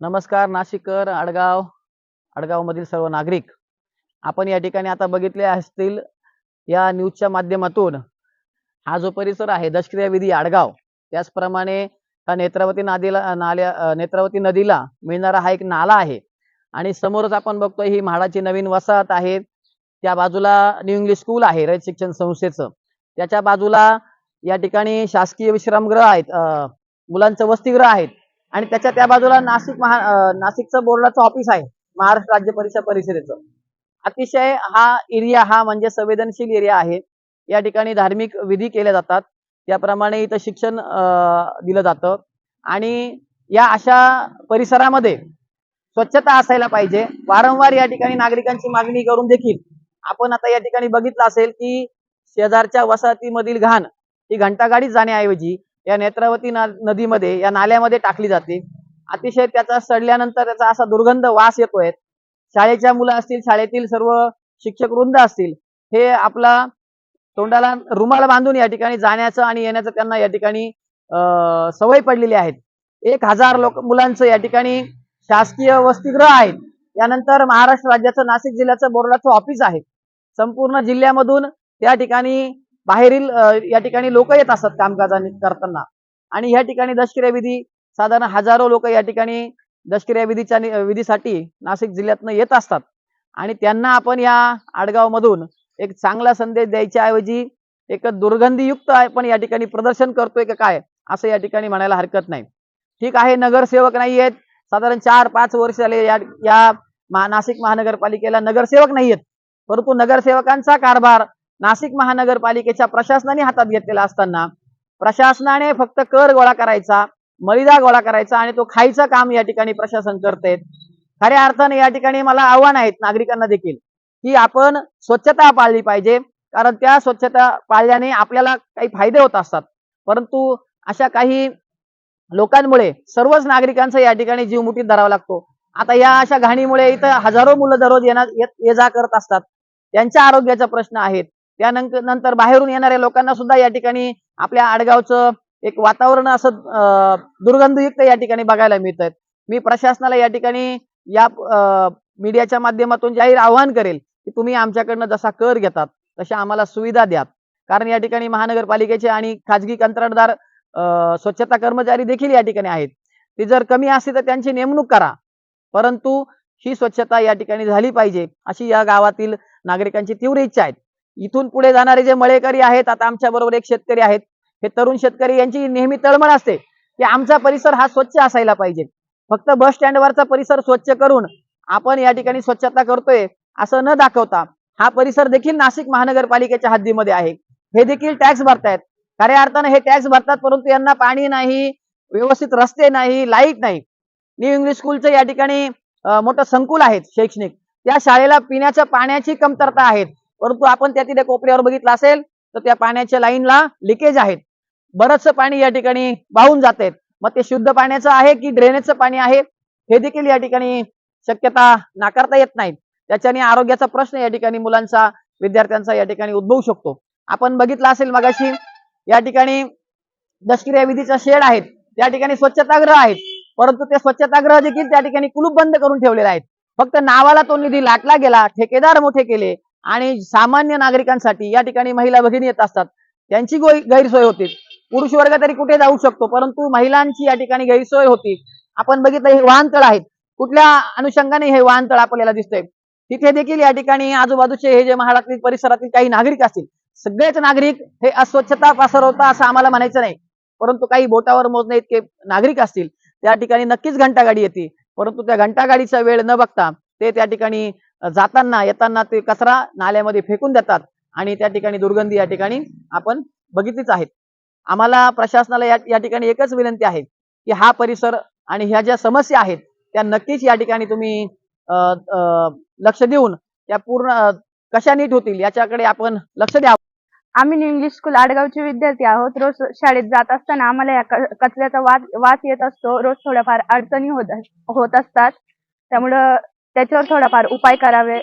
नमस्कार नाशिककर आडगाव आडगावमधील सर्व नागरिक. आपण या ठिकाणी आता बघितले असतील या न्यूजच्या माध्यमातून हा जो परिसर आहे दशक्रियाविधी आडगाव त्याचप्रमाणे हा नेत्रावती नदीला नाल्या नेत्रावती नदीला मिळणारा हा एक नाला आहे. आणि समोरच आपण बघतोय ही म्हाडाची नवीन वसाहत आहे. त्या बाजूला न्यू इंग्लिश स्कूल आहे रयत शिक्षण संस्थेचं. त्याच्या बाजूला या ठिकाणी शासकीय विश्रामगृह आहेत मुलांचं वसतिगृह आहेत. आणि त्याच्या त्या बाजूला नाशिक महा नाशिकचं बोर्डाचं ऑफिस आहे महाराष्ट्र राज्य परीक्षा परिषदेचं. अतिशय हा एरिया हा म्हणजे संवेदनशील एरिया आहे. या ठिकाणी धार्मिक विधी केल्या जातात. त्याप्रमाणे इथं शिक्षण अं, दिलं जातं. आणि या अशा परिसरामध्ये स्वच्छता असायला पाहिजे. वारंवार या ठिकाणी नागरिकांची मागणी करून देखील आपण आता या ठिकाणी बघितलं असेल की शेजारच्या वसाहतीमधील घाण ही घंटागाडीत जाण्याऐवजी या नेत्रावती नदीमध्ये या नाल्यामध्ये टाकली जाते. अतिशय त्याचा सडल्यानंतर त्याचा असा दुर्गंध वास येतोय. शाळेच्या मुलं असतील शाळेतील सर्व शिक्षक वृंद असतील हे आपला तोंडाला रुमाल बांधून या ठिकाणी जाण्याचं आणि येण्याचं त्यांना या ठिकाणी अं, सवय पडलेली आहेत एक हजार लोक मुलांचं या ठिकाणी शासकीय वसतिगृह आहेत त्यानंतर महाराष्ट्र राज्याचं नाशिक जिल्ह्याचं बोर्डाचं ऑफिस आहे. संपूर्ण जिल्ह्यामधून त्या ठिकाणी बाहेरील या ठिकाणी लोक येत असतात कामकाजाने करताना. आणि या ठिकाणी दशक्रियाविधी साधारण हजारो लोक या ठिकाणी दशक्रियाविधीच्या विधीसाठी नाशिक जिल्ह्यातनं येत असतात. आणि त्यांना आपण या आडगाव मधून एक चांगला संदेश द्यायच्या ऐवजी एक दुर्गंधीयुक्त आपण या ठिकाणी प्रदर्शन करतोय का काय असं या ठिकाणी म्हणायला हरकत नाही. ठीक आहे नगरसेवक नाही आहेत. साधारण चार पाच वर्ष झाले या या महा- नाशिक महानगरपालिकेला नगरसेवक नाही आहेत. परंतु नगरसेवकांचा कारभार नाशिक महानगरपालिकेच्या प्रशासनाने हातात घेतलेला असताना प्रशासनाने फक्त कर गोळा करायचा मलिदा गोळा करायचा आणि तो खायचं काम या ठिकाणी प्रशासन करते खऱ्या अर्थाने या ठिकाणी मला आव्हान आहेत नागरिकांना देखील की आपण स्वच्छता पाळली पाहिजे. कारण त्या स्वच्छता पाळल्याने आपल्याला काही फायदे होत असतात. परंतु अशा काही लोकांमुळे सर्वच नागरिकांचा या ठिकाणी जीव मुठीत धरावा लागतो. आता या अशा घाणीमुळे इथं हजारो मुलं दररोज येणार ये जा करत असतात. त्यांच्या आरोग्याचा प्रश्न आहेत. त्यानंतर नंतर बाहेरून येणाऱ्या लोकांना सुद्धा या ठिकाणी आपल्या आडगावचं एक वातावरण असं अं, दुर्गंधयुक्त या ठिकाणी बघायला मिळत आहेत मी प्रशासनाला या ठिकाणी या मीडियाच्या माध्यमातून जाहीर आवाहन करेल की तुम्ही आमच्याकडनं जसा कर घेतात तशा आम्हाला सुविधा द्यात. कारण या ठिकाणी महानगरपालिकेचे आणि खाजगी कंत्राटदार स्वच्छता कर्मचारी देखील या ठिकाणी आहेत. ती जर कमी असते तर त्यांची नेमणूक करा. परंतु ही स्वच्छता या ठिकाणी झाली पाहिजे अशी या गावातील नागरिकांची तीव्र इच्छा आहे. इथून पुढे जाणारे जे मळेकरी आहेत आता आमच्या बरोबर एक शेतकरी आहेत. हे तरुण शेतकरी यांची नेहमी तळमळ असते की आमचा परिसर हा स्वच्छ असायला पाहिजे. फक्त बस स्टँडवरचा परिसर स्वच्छ करून आपण या ठिकाणी स्वच्छता करतोय असं न दाखवता हा परिसर देखील नाशिक महानगरपालिकेच्या हद्दीमध्ये आहे. हे देखील टॅक्स भरतायत. खऱ्या अर्थाने हे टॅक्स भरतात परंतु यांना पाणी नाही व्यवस्थित रस्ते नाही लाइट नाही. न्यू इंग्लिश स्कूलचं या ठिकाणी मोठं संकुल आहे शैक्षणिक. त्या शाळेला पिण्याच्या पाण्याची कमतरता आहेत. परंतु आपण त्या तिथे कोपऱ्यावर बघितलं असेल तर त्या पाण्याच्या लाईनला लिकेज आहेत. बरंचसं पाणी या ठिकाणी वाहून जात मग ते शुद्ध पाण्याचं आहे की ड्रेनेजचं पाणी आहे हे देखील या ठिकाणी शक्यता नाकारता येत नाही त्याच्याने आरोग्याचा प्रश्न या ठिकाणी मुलांचा विद्यार्थ्यांचा या ठिकाणी उद्भवू शकतो. आपण बघितलं असेल मगाशी या ठिकाणी दशक्रिया विधीचा शेड आहेत. त्या ठिकाणी स्वच्छतागृह आहेत. परंतु ते स्वच्छतागृह देखील त्या ठिकाणी कुलूप बंद करून ठेवलेले आहेत. फक्त नावाला तो निधी लाटला गेला ठेकेदार मोठे केले आणि सामान्य नागरिकांसाठी या ठिकाणी महिला भगिनी येत असतात त्यांची गैरसोय होती. पुरुष वर्ग तरी कुठे जाऊ शकतो परंतु महिलांची या ठिकाणी गैरसोय होती. आपण बघितलं हे वाहनतळ आहेत. कुठल्या अनुषंगाने हे वाहनतळ आपल्याला दिसतंय? तिथे देखील या ठिकाणी आजूबाजूचे हे जे महाराष्ट्रातील परिसरातील काही नागरिक असतील सगळेच नागरिक हे अस्वच्छता पसरवता असं आम्हाला म्हणायचं नाही. परंतु काही बोटावर मोजणे इतके नागरिक असतील त्या ठिकाणी नक्कीच घंटागाडी येते. परंतु त्या घंटागाडीचा वेळ न बघता ते त्या ठिकाणी जाताना येताना ते कचरा नाल्यामध्ये फेकून देतात. आणि त्या ठिकाणी दुर्गंधी या ठिकाणी आपण बघितलीच आहेत आम्हाला प्रशासनाला या ठिकाणी एकच विनंती आहे की हा परिसर आणि ह्या ज्या समस्या आहेत त्या नक्कीच या ठिकाणी तुम्ही लक्ष देऊन त्या पूर्ण कशा नीट होतील याच्याकडे आपण लक्ष द्यावं आम्ही इंग्लिश स्कूल आडगावचे विद्यार्थी आहोत. रोज शाळेत जात असताना आम्हाला या कचऱ्याचा वास वास येत असतो. रोज थोड्याफार अडचणी होत होत असतात. त्यामुळं त्याच्यावर थोडाफार उपाय करावे.